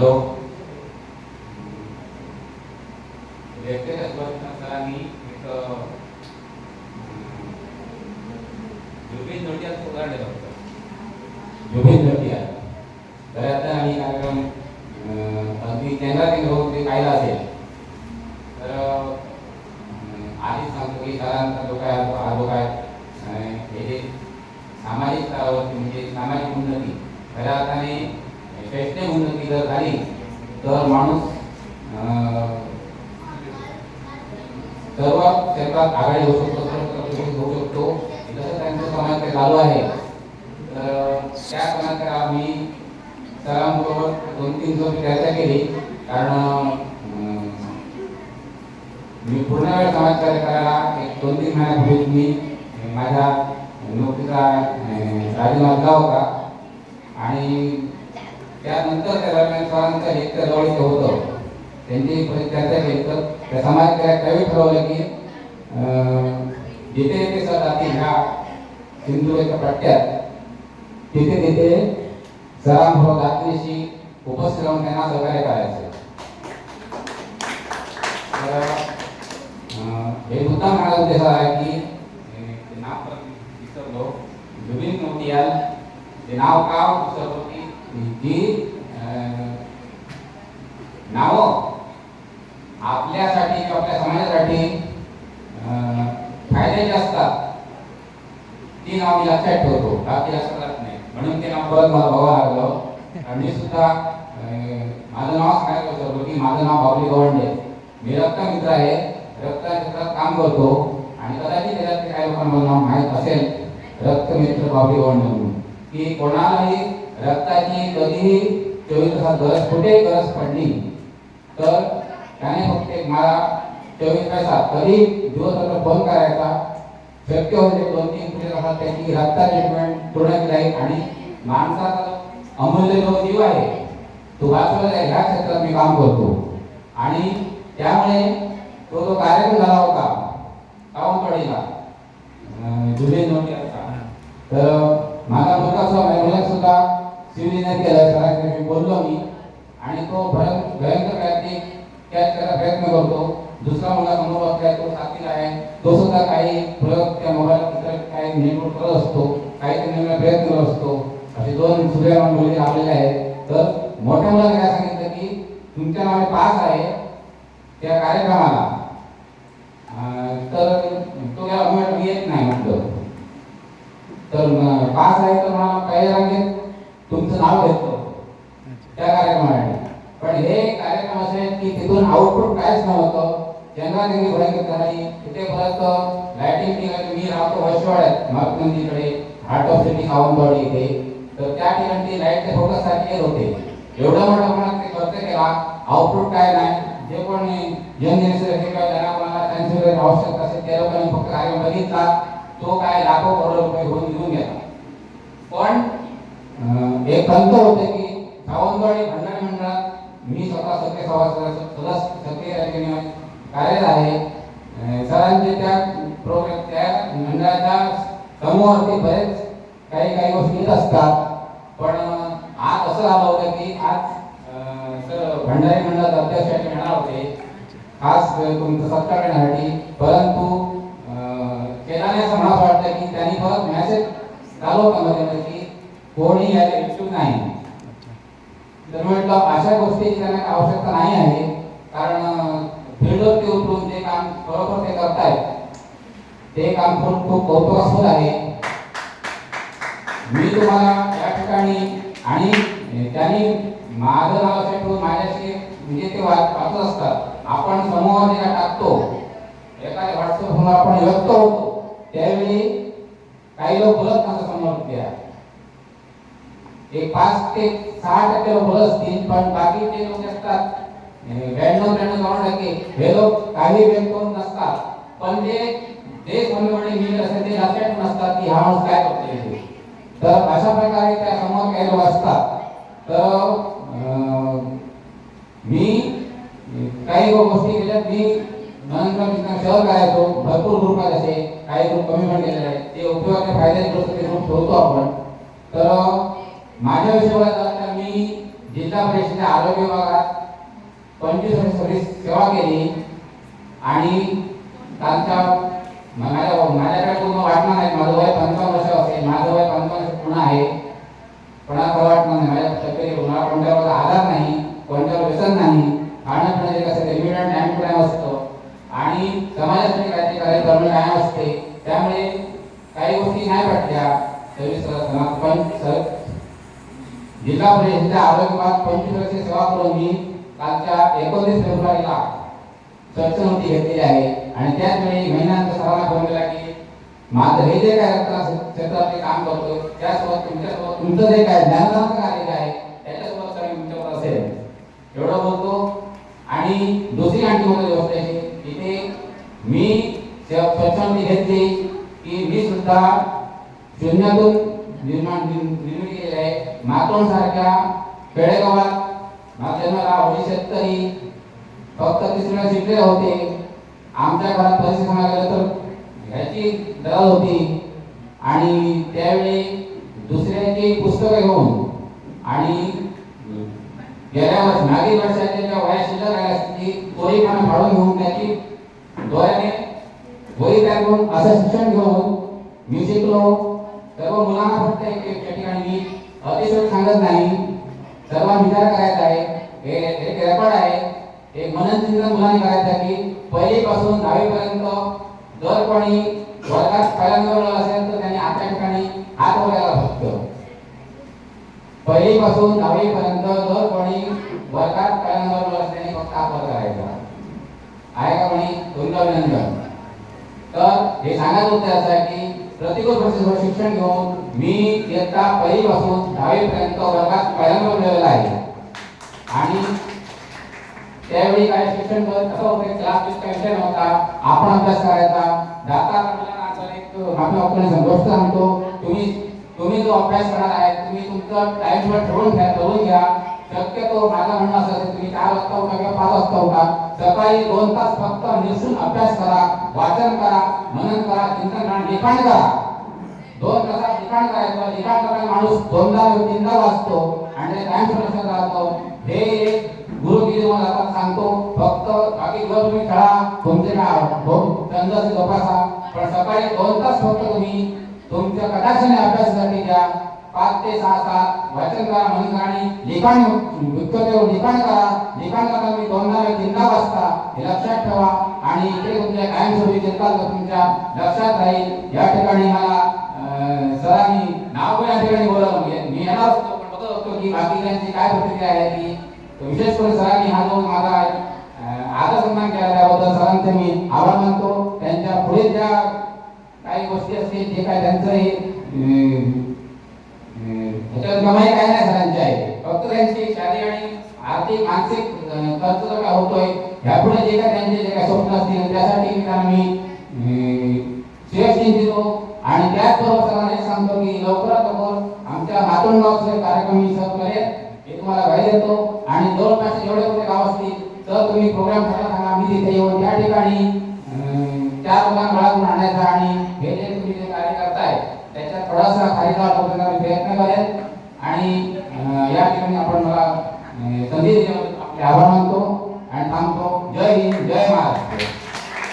Hello. व्यक्तिगत एक उदाहरण नोटिया आता आम्ही कार्यक्रम ते असेल. तर आधीच सांगतो की सरांचा जो काय हा जो काय हे जे सामाजिक स्तरावरती म्हणजे सामाजिक उन्नती. खऱ्या अर्थाने शैक्षणिक उन्नती जर झाली. तर माणूस सर्व क्षेत्रात आघाडी होऊ शकतो सर्व होऊ शकतो. जसं त्यांचं समाज चालू आहे. तर त्या समाज आम्ही सरांबरोबर दोन तीन दिवस चर्चा केली. कारण मी पूर्ण वेळ समाजकार्य करायला एक दोन तीन महिन्यापूर्वीच मी माझ्या नोकरीचा राजीनामा दिला होता. आणि त्यानंतर त्या सरांचा एक म्हणजे हे होतं त्यांची परिषद चर्चा केली तर त्या समाजकार्यात त्यावेळी ठरवलं की जिथे जिथे सर जातील ह्या सिंधुदुर्गच्या पट्ट्यात तिथे तिथे सरांबरोबर रात्रीशी उपस्थित राहून त्यांना सहकार्य करायचं. हे मुद्दा माझा उद्देश आहे की नाव विसरलो जुबिन मोतियाल ते नाव का हो? विसरलो जी अं, नावं? आपल्यासाठी किंवा आपल्या समाजासाठी अं, फायद्याची असतात ती नाव मी लक्षात ठेवतो. बाकी लक्षात करत नाही. म्हणून ते नाव परत मला बघावं लागलं. आणि मी सुद्धा माझं नाव सांगायला विसरलो की माझं नाव बाबली गवंडे. मी रक्त मित्र आहे. रक्त क्षेत्रात काम करतो. आणि कदाचित त्याच्यात काही लोकांना माझं नाव माहीत असेल रक्तमित्र बाबली गवंडे म्हणून. की कोणालाही रक्ताची कधीही चोवीस तासात गरज कुठे गरज पडली तर त्याने फक्त एक मला चोवीस तासात कधी दिवसभर बंद करायचा. शक्य होते दोन तीन पुढे तासात त्याची रक्ता ट्रीटमेंट पूर्ण केली आहे आणि माणसाचा अमूल्य जो जीव आहे तो वाचवला आहे. ह्या क्षेत्रात मी काम करतो. आणि त्यामुळे तो जो कार्यक्रम झाला होता सावंतवाडीला अं, जुलै नोव्हेंबरचा तर माझा मुलगा सुद्धा माझ्या मुलाला सुद्धा सिव्हिल इंजिनियर केलं मी बोललो मी. आणि तो भयंकर भयंकर काहीतरी कॅच करायला प्रयत्न करतो. दुसरा मुलगा समोर काय तो साथीला आहे. तो सुद्धा काही प्रयोग त्या मोबाईल काही नेटवर्क करत असतो. काही नवीन प्रयत्न करत असतो. असे दोन सूर्यमान मुली लावलेले आहेत. तर मोठ्या मुलांना काय सांगितलं की तुमच्या नावे पास आहे त्या कार्यक्रमाला. तर तो काय मी येत नाही म्हटलं तर पास आहे तर मला पहिल्या रांगेत नाव घेतो. त्या कार्यक्रमासाठी. पण हे कार्यक्रम असे आहेत की तिथून आउटपुट कायच नव्हतं. चंद्रादेवी भयंकर नाही तिथे परत लाईटिंग निघाली मी राहतो वैशवाड्यात महात्मंदीकडे हार्ट ऑफ सिटी सावंतवाडी इथे. तर त्या ठिकाणी लाईटच्या फोकस सारखे होते. एवढा मोठा प्रमाणात ते खर्च केला. आउटपुट काय नाही. जे कोण यंग जनरेशन किंवा ज्यांना कोणाला त्यांची आवश्यकता असेल त्या लोकांनी फक्त कार्यक्रम बघितला. तो काय लाखो करोड रुपये घेऊन घेऊन गेला. पण एक खंत होते की सावंतवाडी भंडारी मंडळात मी स्वतः सक्रिय सभासद सदस्य सत्य कार्यरत आहे. सरांचे त्या प्रोग्राम त्या मंडळाच्या समूहावरती बरेच काही काही गोष्टी येत असतात. पण आज असं झालं होतं की आज सर भंडारी मंडळात अध्यक्ष येणार होते खास तुमचं सत्ता करण्यासाठी. परंतु अं, केल्याने असं मला वाटतं की त्यांनी परत मॅसेज चालू होता मध्ये कोणी याला इच्छुक नाही. तर म्हटलं अशा गोष्टीची त्यांना आवश्यकता नाही आहे. कारण फील्डवरती उतरून ते काम बरोबर ते करतायत ते काम खूप खूप कौतुकास्पद आहे. मी तुम्हाला या ठिकाणी आणि त्यांनी माझं नाव असं ठेवून माझ्याशी म्हणजे ते वाचत असतात. आपण समूहात जेव्हा टाकतो एखाद्या व्हॉट्सअपवर आपण व्यक्त होतो त्यावेळी काही लोक बोलत नसतात समोर त्या एक पाच ते सहा टक्के लोक असतील पण बाकीचे लोक असतात. अं, ब्याण्णव त्र्याण्णव चौदा टक्के. हे लोक काही व्यक्त होत नसतात. पण जे ते समोरकडे मिळत असेल ते लक्षात नसतात की हा माणूस काय करतोय तर अशा प्रकारे त्या समोर काही लोक असतात. तर मी काही गोष्टी केल्या मी नंतर शहर करायचो भरपूर ग्रुप आहेत असे. काही ग्रुप कमी पण केलेले आहेत. ते उपयोगाने फायद्याचे ग्रुप ते ग्रुप ठेवतो आपण. तर माझ्या विषयी बोलायचं तर मी जिल्हा परिषदेच्या आरोग्य विभागात पंचवीस वर्ष सेवा केली आणि त्यांच्या माझ्या माझ्याकडे पूर्ण वाटणार नाही माझं वय पंचावन्न वर्ष असेल माझं वय पंचावन्न वर्ष पूर्ण आहे पण आता वाटणार नाही माझ्या तब्येती मला कोणत्यावर आधार नाही कोणत्यावर व्यसन नाही खाणं पिणं जे कसं ते लिमिटेड टाइम टू टाइम असतं आणि समाजासाठी काहीतरी कार्य करणं कायम असते त्यामुळे काही गोष्टी नाही वाटल्या सर्व्हिस करताना पण सर जिल्हा परिषदेच्या आरोग्य विभाग पंचवीस सेवा करून मी कालच्या एकोणतीस फेब्रुवारीला सत्संगती घेतलेली आहे. आणि त्याचवेळी महिलांचा सराव करून की माझं हे जे काय रक्ता क्षेत्रात काम करतो त्यासोबत तुमच्यासोबत तुमचं जे काय ज्ञानदान आलेलं आहे त्याच्यासोबत सर तुमच्यावर असेल. एवढं बोलतो. आणि दुसरी आणखी महत्वाची गोष्ट आहे इथे मी स्वच्छंदी घेतली की मी सुद्धा शून्यातून निर्माण मातोंड सारख्या खेडेगावात माझा होळी शेतकरी फक्त तिसऱ्या शिकले होते. आमच्या घरात पैसे सांगायला गेलं तर ह्याची दर होती. आणि त्यावेळी दुसऱ्यांची पुस्तकं घेऊन आणि गेल्या वर्ष मागील वर्षाच्या ज्या वया शिल्लक राहिल्या ती चोरीपणा फाडून घेऊन त्याची डोळ्याने वही टाकून असं शिक्षण घेऊन मी शिकलो. सर्व मुलांना फक्त एक ठिकाणी मी अतिशय सांगत नाही. सर्व विचार करायचा आहे. हे एक रेकॉर्ड आहे. एक मननचिंतन मुलांनी करायचं की पहिलीपासून दहावीपर्यंत जर कोणी वर्गात पहिल्यांदा असेल तर त्यांनी आजच्या ठिकाणी हात वगैरे फक्त. पहिलीपासून दहावीपर्यंत जर कोणी वर्गात पहिल्यांदा असेल त्यांनी फक्त हात वर करायचा. आहे का कोणी तुमचं अभिनंदन. तर हे सांगायचं होते असं की प्रतिकूल परिस्थितीवर शिक्षण घेऊन मी इयत्ता पहिलीपासून दहावीपर्यंत वर्गात पहिल्यांदा मिळवलेला आहे. आणि त्यावेळी काय शिक्षण कसं होतं? क्लास वीस विषय नव्हता आपण अभ्यास करायचा. जाता मुलांना एक आपण गोष्ट सांगतो तुम्ही तुम्ही जो अभ्यास करणार आहे तुम्ही तुमचं टाईमवर ठरवून घ्या ठरवून घ्या. शक्यतो माझा म्हणणं असं तुम्ही चार वाजता उठा किंवा पाच वाजता उठा. सकाळी दोन तास फक्त निसून अभ्यास करा वाचन करा मनन करा चिंतन करा लिखाण करा. दोन तासात लिखाण करायचं लिखाण करणारा माणूस दोनदा तीनदा वाचतो आणि ते कायम राहतो. हे एक गुरुगिरी मला आता सांगतो फक्त बाकी घर तुम्ही खेळा तुमचे काय छंद जोपासा. पण सकाळी दोन तास फक्त तुम्ही तुमच्या कटाक्षाने अभ्यासासाठी द्या पाच ते सहा तास वाचन करा मन गाणी आणि लिखाण मुख्यत्वे लिखाण करा. लिखाण करता तुम्ही दोनदा तीनदा वाचता हे लक्षात ठेवा. आणि इकडे तुमच्या कायमस्वरूपी चिंता तुमच्या लक्षात राहील. या ठिकाणी मला अं, सरांनी नाव या ठिकाणी बोलवलं. मी येणार असतो पण बघत असतो की बाकीच्यांची काय प्रतिक्रिया आहे की विशेष करून सरांनी हा जो माझा आदर सन्मान केला त्याबद्दल सरांचे मी आभार मानतो. त्यांच्या पुढे ज्या काही गोष्टी असतील जे काय त्यांचं त्याच्यावर कमाई काय नाही सरांची आहे. फक्त त्यांची शारीरिक आणि आर्थिक मानसिक खर्च जो काय होतोय. यापुढे जे काय त्यांचे जे काय स्वप्न असतील त्यासाठी मी त्यांना देतो. चिंतितो आणि त्याचबरोबर सरांना हे सांगतो की लवकरात लवकर आमच्या मातोंडगावचे कार्यक्रम मी सर करेल हे तुम्हाला गाई देतो आणि जवळपास एवढे कुठे गाव असतील तर तुम्ही प्रोग्राम करायला सांगा मी तिथे येऊन त्या ठिकाणी चार लोकांना गळातून आणायचा आणि हे जे तुम्ही जे कार्य करताय त्याच्या थोडासा खारीचा वापरण्याचा प्रयत्न करेल आणि या ठिकाणी आपण मला संधी दिल्याबद्दल आपले आभार मानतो आणि थांबतो. जय हिंद जय महाराष्ट्र.